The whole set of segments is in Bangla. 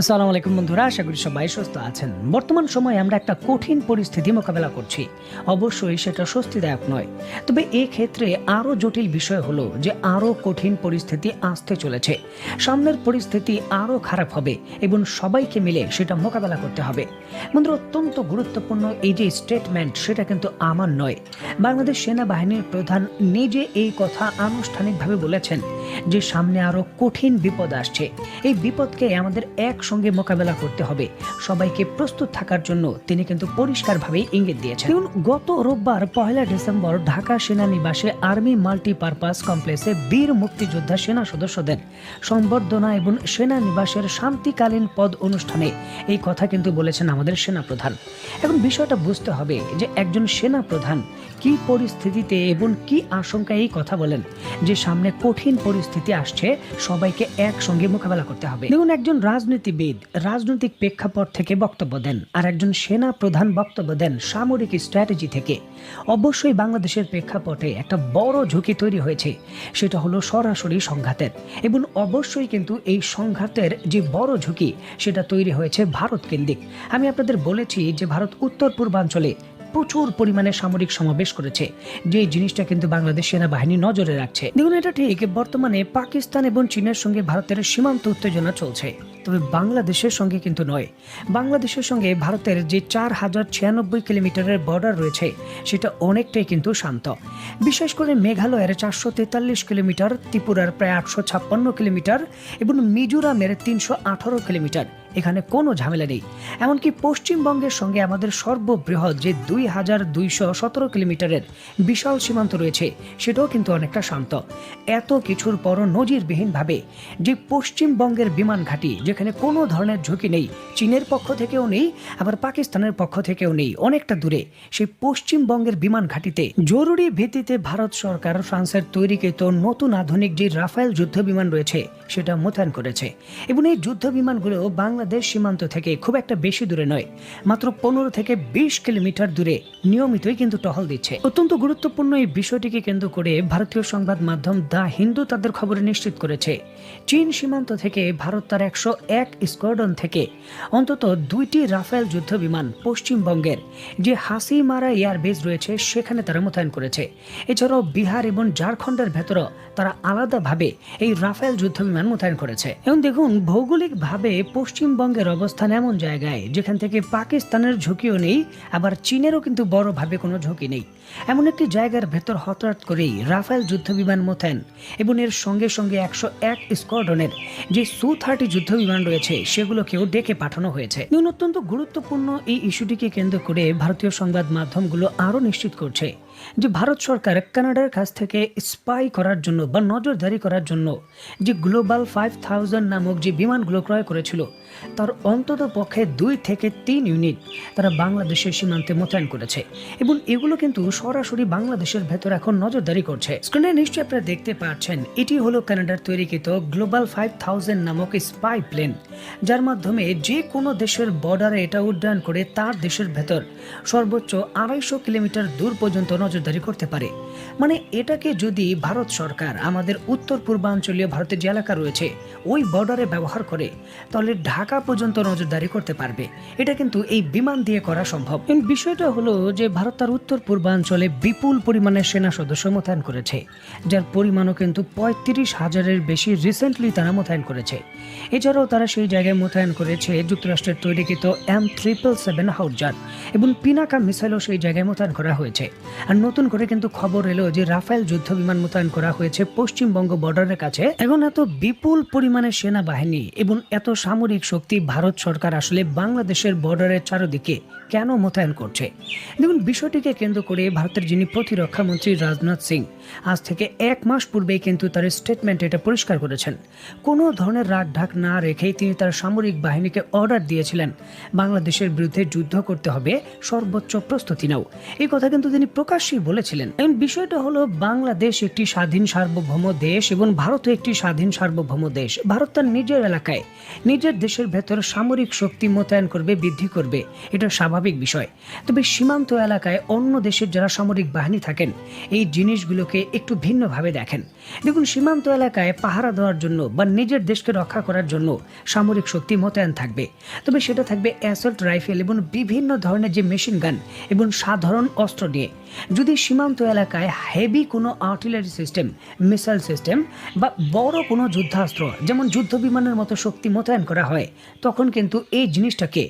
আসসালামু আলাইকুম বন্ধুরা, আশা করি সবাই সুস্থ আছেন। বর্তমান সময়ে আমরা একটা কঠিন পরিস্থিতি মোকাবেলা করছি। অবশ্যই সেটা স্বস্তিদায়ক নয়। তবে এই ক্ষেত্রে আরও জটিল বিষয় হলো যে আরও কঠিন পরিস্থিতি আসতে চলেছে। সামনের পরিস্থিতি আরও খারাপ হবে এবং সবাইকে মিলে সেটা মোকাবেলা করতে হবে। বন্ধুরা, অত্যন্ত গুরুত্বপূর্ণ এই যে স্টেটমেন্ট সেটা কিন্তু আমার নয়। বাংলাদেশ সেনাবাহিনীর প্রধান নিজে এই কথা আনুষ্ঠানিকভাবে বলেছেন। যে সামনে আরও কঠিন বিপদ আসছে। এই বিপদকে আমাদের একসঙ্গে মোকাবেলা করতে হবে। সবাইকে প্রস্তুত থাকার জন্য তিনি কিন্তু পরিষ্কারভাবে ইঙ্গিত দিয়েছেন। গত রোববার পহেলা ডিসেম্বর ঢাকা সেনানিবাসে আর্মি মাল্টিপারপাস কমপ্লেক্সে বীর মুক্তিযোদ্ধা সেনা সদস্যদের সংবর্ধনা এবং সেনানিবাসের শান্তিকালীন পদ অনুষ্ঠানে এই কথা কিন্তু বলেছেন আমাদের সেনা প্রধান এখন বিষয়টা বুঝতে হবে যে একজন সেনা প্রধান কি পরিস্থিতিতে এবং কি আশঙ্কায় এই কথা বলেন। যে সামনে কঠিন পরিস্থিতি আসছে, সবাইকে একসঙ্গে মোকাবেলা করতে হবে। দেখুন, একজন রাজনীতিবিদ রাজনৈতিক প্রেক্ষাপট থেকে বক্তব্য দেন আর একজন সেনা প্রধান বক্তব্য দেন সামরিক স্ট্র্যাটেজি থেকে। অবশ্যই বাংলাদেশের প্রেক্ষাপটে একটা বড় ঝুঁকি তৈরি হয়েছে, সেটা হলো সরাসরি সংঘাতের। এবং অবশ্যই কিন্তু এই সংঘাতের যে বড় ঝুঁকি, সেটা তৈরি হয়েছে ভারত কেন্দ্রিক। আমি আপনাদের বলেছি যে ভারত উত্তর পূর্বাঞ্চলে প্রচুর পরিমাণে সামরিক সমাবেশ করেছে। যে জিনিসটা কিন্তু বাংলাদেশ সেনাবাহিনী নজরে রাখছে। দেখুন, এটা ঠিক। বর্তমানে পাকিস্তান এবং চীনের সঙ্গে ভারতের সীমান্ত উত্তেজনা চলছে। তবে বাংলাদেশের সঙ্গে কিন্তু নয়। বাংলাদেশের সঙ্গে ভারতের যে চার হাজার ছিয়ানব্বই কিলোমিটারের বর্ডার রয়েছে, সেটা অনেকটাই কিন্তু শান্ত। বিশেষ করে মেঘালয়ের চারশো তেতাল্লিশ কিলোমিটার, ত্রিপুরার প্রায় আটশো ছাপ্পান্ন কিলোমিটার এবং মিজোরামের তিনশো আঠারো কিলোমিটার। এখানে কোনো ঝামেলা নেই। এমনকি পশ্চিমবঙ্গের সঙ্গে আমাদের সর্ববৃহৎ যে দুই হাজার দুইশো সতেরো কিলোমিটারের বিশাল সীমান্ত রয়েছে, সেটাও কিন্তু অনেকটা শান্ত। এত কিছুর পরও নজিরবিহীনভাবে যে পশ্চিমবঙ্গের বিমান ঘাঁটি যেখানে কোনো ধরনের ঝুঁকি নেই। চীনের পক্ষ থেকেও নেই, আবার পাকিস্তানের পক্ষ থেকেও নেই। অনেকটা দূরে, সেই পশ্চিমবঙ্গের বিমান ঘাঁটিতে। জরুরি ভিত্তিতে ভারত সরকার ফ্রান্সের তৈরিকৃত নতুন আধুনিক যে রাফায়েল যুদ্ধ বিমান রয়েছে, সেটা মোতায়েন করেছে। এবং এই যুদ্ধ বিমানগুলো বাংলাদেশ সীমান্ত থেকে খুব একটা বেশি দূরে নয়, মাত্র পনেরো থেকে বিশ কিলোমিটার দূরে। নিয়মিতই কিন্তু টহল দিচ্ছে। অত্যন্ত গুরুত্বপূর্ণ এই বিষয়টিকে কেন্দ্র করে ভারতীয় সংবাদ মাধ্যম দ্য হিন্দু তাদের খবরে নিশ্চিত করেছে। চীন সীমান্ত থেকে ভারত তার একশো এক স্কোয়াড্রন থেকে অন্তত দুইটি রাফেল যুদ্ধ বিমান পশ্চিমবঙ্গের যে হাসিমারা এয়ারবেস রয়েছে, সেখানে তারা মোতায়েন করেছে। এছাড়াও বিহার এবং ঝাড়খণ্ডের ভেতরও তারা আলাদাভাবে এই রাফেল যুদ্ধ বিমান মোতায়েন করেছে। এবং দেখুন, ভৌগোলিকভাবে পশ্চিমবঙ্গের অবস্থান এমন জায়গায়, যেখান থেকে পাকিস্তানের ঝুঁকিও নেই, আবার চীনেরও কিন্তু বড়ভাবে কোনো ঝুঁকি নেই। এমন একটি জায়গার ভেতর হঠাৎ করেই রাফেল যুদ্ধ বিমান মোতায়েন এবং এর সঙ্গে সঙ্গে একশো এক স্কোয়াড্রনের যে সু থার্টি যুদ্ধ বিমান রয়েছে, সেগুলোকেও ডেকে পাঠানো হয়েছে। অত্যন্ত গুরুত্বপূর্ণ এই ইস্যুটিকে কেন্দ্র করে ভারতীয় সংবাদ মাধ্যমগুলো আরও নিশ্চিত করছে। যে ভারত সরকার কানাডার কাছ থেকে স্পাই করার জন্য বা নজরদারি করার জন্য যে গ্লোবাল ফাইভ থাউজেন্ড নামক যে বিমানগুলো ক্রয় করেছিল, তার অন্তত পক্ষে দুই থেকে তিন ইউনিট তারা বাংলাদেশের সীমান্তে মোতায়েন করেছে এবং এগুলো কিন্তু সরাসরি বাংলাদেশের ভেতর এখন নজরদারি করছে। স্ক্রিনে নিশ্চয়ই আপনারা দেখতে পাচ্ছেন, এটি হলো কানাডার তৈরিকৃত গ্লোবাল ফাইভ থাউজেন্ড নামক স্পাই প্লেন যার মাধ্যমে যে কোনো দেশের বর্ডারে এটা উড্ডয়ন করে তার দেশের ভেতর সর্বোচ্চ আড়াইশো কিলোমিটার দূর পর্যন্ত নজরদারি করতে পারে। মানে এটাকে যদি ভারত সরকার আমাদের উত্তর পূর্বাঞ্চলীয় ভারতের যে এলাকা রয়েছে, ওই বর্ডারে ব্যবহার করে, তাহলে ঢাকা পর্যন্ত নজরদারি করতে পারবে। এটা কিন্তু এই বিমান দিয়ে করা সম্ভব। বিষয়টা হলো যে ভারত তার উত্তর পূর্বাঞ্চলে বিপুল পরিমাণে সেনা সদস্য মোতায়েন করেছে, যার পরিমাণও কিন্তু পঁয়ত্রিশ হাজারের বেশি রিসেন্টলি তারা মোতায়েন করেছে। এছাড়াও তারা সেই জায়গায় মোতায়েন করেছে যুক্তরাষ্ট্রের তৈরিকৃত এম ট্রিপল সেভেন হাউজার এবং পিনাকা মিসাইলও সেই জায়গায় মোতায়েন করা হয়েছে। আর নতুন করে কিন্তু খবর এলো যে রাফেল যুদ্ধ বিমান মোতায়েন করা হয়েছে পশ্চিমবঙ্গ বর্ডারের কাছে। এখন এত বিপুল পরিমাণে সেনাবাহিনী এবং এত সামরিক শক্তি ভারত সরকার আসলে বাংলাদেশের বর্ডারের চারদিকে কেন মোতায়েন করছে? দেখুন, বিষয়টিকে কেন্দ্র করে ভারতের যিনি প্রতিরক্ষা মন্ত্রী রাজনাথ সিং, আজ থেকে এক মাস পূর্বেই কিন্তু তার স্টেটমেন্ট এটা পরিষ্কার করেছেন। কোনো ধরনের রাগ ঢাক না রেখেই তিনি তার সামরিক বাহিনীকে অর্ডার দিয়েছিলেন। বাংলাদেশের বিরুদ্ধে যুদ্ধ করতে হবে, সর্বোচ্চ প্রস্তুতি নাও। এই কথা কিন্তু তিনি প্রকাশ্যেই বলেছিলেন। এবং বিষয়টা হলো, বাংলাদেশ একটি স্বাধীন সার্বভৌম দেশ এবং ভারতও একটি স্বাধীন সার্বভৌম দেশ। ভারত তার নিজের এলাকায়, নিজের দেশের ভেতর সামরিক শক্তি মোতায়েন করবে, বৃদ্ধি করবে। এটা স্বাভাবিক স্বাভাবিক বিষয়। তবে সীমান্ত এলাকায় অন্য দেশের যারা সামরিক বাহিনী থাকেন, এই জিনিসগুলোকে একটু ভিন্নভাবে দেখেন। দেখুন, সীমান্ত এলাকায় পাহারা দেওয়ার জন্য বা নিজের দেশকে রক্ষা করার জন্য সামরিক শক্তি মোতায়েন থাকবে। তবে সেটা থাকবে অ্যাসল্ট রাইফেল এবং বিভিন্ন ধরনের যে মেশিন গান এবং সাধারণ অস্ত্র নিয়ে। যদি সীমান্ত এলাকায় হেভি কোনো আর্টিলারি সিস্টেম, মিসাইল সিস্টেম বা বড় কোনো যুদ্ধাস্ত্র, যেমন যুদ্ধ বিমানের মতো শক্তি মোতায়েন করা হয়, তখন কিন্তু এই জিনিসটাকে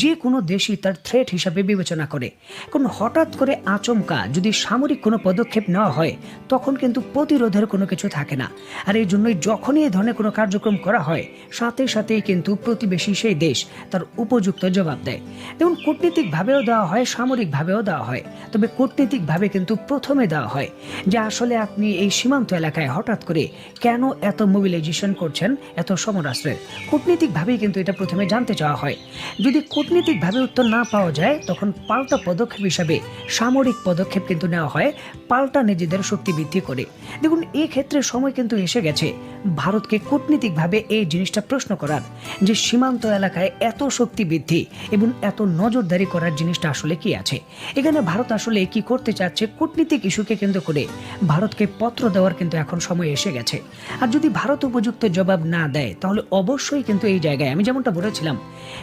যে কোনো দেশই তার থ্রেট হিসাবে বিবেচনা করে। কোন হঠাৎ করে আচমকা যদি সামরিক কোনো পদক্ষেপ নেওয়া হয়, তখন কিন্তু প্রতিরোধের কোনো কিছু থাকে না। আর এই জন্যই যখনই এই ধরনের কোনো কার্যক্রম করা হয়, সাথে সাথেই কিন্তু প্রতিবেশী সেই দেশ তার উপযুক্ত জবাব দেয়। যেমন কূটনীতিকভাবেও দেওয়া হয়, সামরিকভাবেও দেওয়া হয়। তবে কূটনীতিকভাবে কিন্তু প্রথমে দেওয়া হয় যে আসলে আপনি এই সীমান্ত এলাকায় হঠাৎ করে কেন এত মোবিলাইজেশন করছেন, এত সমরাস্ত্রের? কূটনীতিকভাবেই কিন্তু এটা প্রথমে জানতে চাওয়া হয়। যদি কূটনীতিকভাবে উত্তর না পাওয়া যায়, তখন পাল্টা পদক্ষেপ হিসাবে সামরিক পদক্ষেপ কিন্তু নেওয়া হয়, পাল্টা নিজেদের শক্তি বৃদ্ধি করে। দেখুন এই ক্ষেত্রে সময় কিন্তু এসে গেছে। ভারতকে কূটনীতিকভাবে এই জিনিসটা প্রশ্ন করার যে সীমান্ত এলাকায় এত শক্তি বৃদ্ধি এবং এত নজরদারি করার জিনিসটা আসলে কি আছে? এখানে ভারত আসলে কি করতে চাচ্ছে? কূটনীতিক ইস্যুকে কেন্দ্র করে ভারতকে পত্র দেওয়ার কিন্তু এখন সময় এসে গেছে। আর যদি ভারত উপযুক্ত জবাব না দেয়, তাহলে অবশ্যই কিন্তু এই জায়গায় আমি যেমনটা বলেছিলাম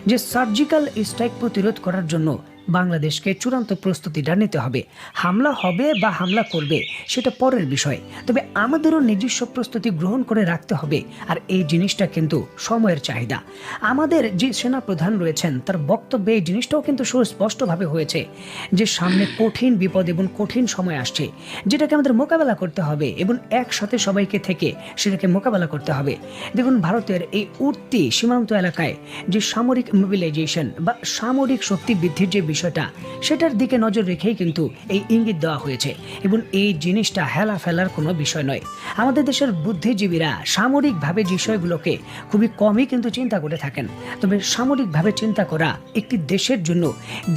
যে সার্জিক্যাল স্ট্রাইক প্রতিরোধ করার জন্য বাংলাদেশকে চূড়ান্ত প্রস্তুতিটা নিতে হবে। হামলা হবে বা হামলা করবে, সেটা পরের বিষয়। তবে আমাদেরও নিজস্ব প্রস্তুতি গ্রহণ করে রাখতে হবে, আর এই জিনিসটা কিন্তু সময়ের চাহিদা। আমাদের যে সেনা প্রধান রয়েছেন, তার বক্তব্যে এই জিনিসটাও কিন্তু সুস্পষ্টভাবে হয়েছে যে সামনে কঠিন বিপদ এবং কঠিন সময় আসছে, যেটাকে আমাদের মোকাবেলা করতে হবে এবং একসাথে সবাইকে থেকে সেটাকে মোকাবেলা করতে হবে। দেখুন, ভারতের এই উঠতি সীমান্ত এলাকায় যে সামরিক মোবিলাইজেশন বা সামরিক শক্তি বৃদ্ধির যে বিষয়টা। সেটার দিকে নজর রেখেই কিন্তু এই ইঙ্গিত দেওয়া হয়েছে এবং এই জিনিসটা হেলা ফেলার কোনো বিষয় নয়। আমাদের দেশের বুদ্ধিজীবীরা সামরিকভাবে বিষয়গুলোকে খুবই কমই কিন্তু চিন্তা করে থাকেন, তবে সামরিকভাবে চিন্তা করা একটি দেশের জন্য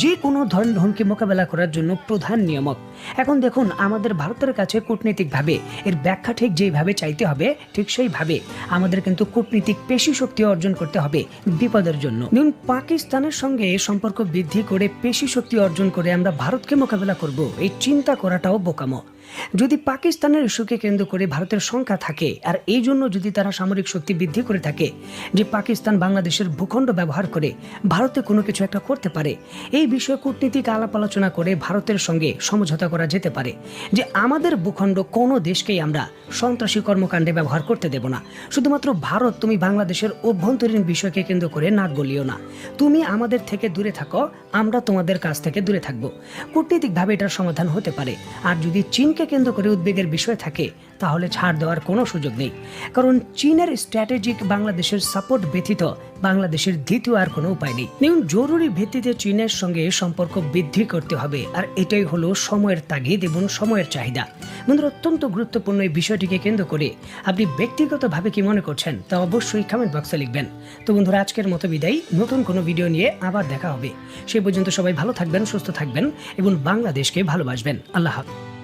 যে কোনো ধরনের হুমকি মোকাবেলা করার জন্য প্রধান নিয়ামক। এখন দেখুন, আমাদের ভারতের কাছে কূটনীতিকভাবে এর ব্যাখ্যা ঠিক যেইভাবে চাইতে হবে, ঠিক সেইভাবে আমাদের কিন্তু কূটনীতিক পেশি শক্তি অর্জন করতে হবে বিপদের জন্য। পাকিস্তানের সঙ্গে সম্পর্ক বৃদ্ধি করে পেশি শক্তি অর্জন করে আমরা ভারতকে মোকাবেলা করব। এই চিন্তা করাটাও বোকামো। যদি পাকিস্তানের ইস্যুকে কেন্দ্র করে ভারতের সংখ্যা থাকে, আর এই জন্য যদি তারা সামরিক শক্তি বৃদ্ধি করে থাকে, যে পাকিস্তান বাংলাদেশের ভূখণ্ড ব্যবহার করে ভারতে কোনো কিছু একটা করতে পারে, এই বিষয়ে কূটনীতিক আলাপ আলোচনা করে ভারতের সঙ্গে সমঝোতা করা যেতে পারে যে আমাদের ভূখণ্ড কোনো দেশকেই আমরা সন্ত্রাসী কর্মকাণ্ডে ব্যবহার করতে দেব না। শুধুমাত্র ভারত, তুমি বাংলাদেশের অভ্যন্তরীণ বিষয়কে কেন্দ্র করে নাক গলিও না। তুমি আমাদের থেকে দূরে থাকো, আমরা তোমাদের কাছ থেকে দূরে থাকব। কূটনীতিকভাবে এটার সমাধান হতে পারে। আর যদি চীনকে কেন্দ্র করে উদ্বেগের বিষয় থাকে, তাহলে ছাড় দেওয়ার কোনো সুযোগ নেই। কারণ চীনের স্ট্র্যাটেজিক বাংলাদেশের সাপোর্ট ব্যতীত বাংলাদেশের দ্বিতীয় আর কোনো উপায় নেই। দেখুন জরুরি ভিত্তিতে চীনের সঙ্গে সম্পর্ক বৃদ্ধি করতে হবে, আর এটাই হলো সময়ের তাগিদ এবং সময়ের চাহিদা। বন্ধুরা, অত্যন্ত গুরুত্বপূর্ণ এই বিষয়টিকে কেন্দ্র করে আপনি ব্যক্তিগতভাবে কি মনে করছেন, তা অবশ্যই কমেন্ট বক্সে লিখবেন। তো বন্ধুরা, আজকের মতো বিদায়। নতুন কোনো ভিডিও নিয়ে আবার দেখা হবে। সে পর্যন্ত সবাই ভালো থাকবেন, সুস্থ থাকবেন এবং বাংলাদেশকে ভালোবাসবেন। আল্লাহ হাফিজ।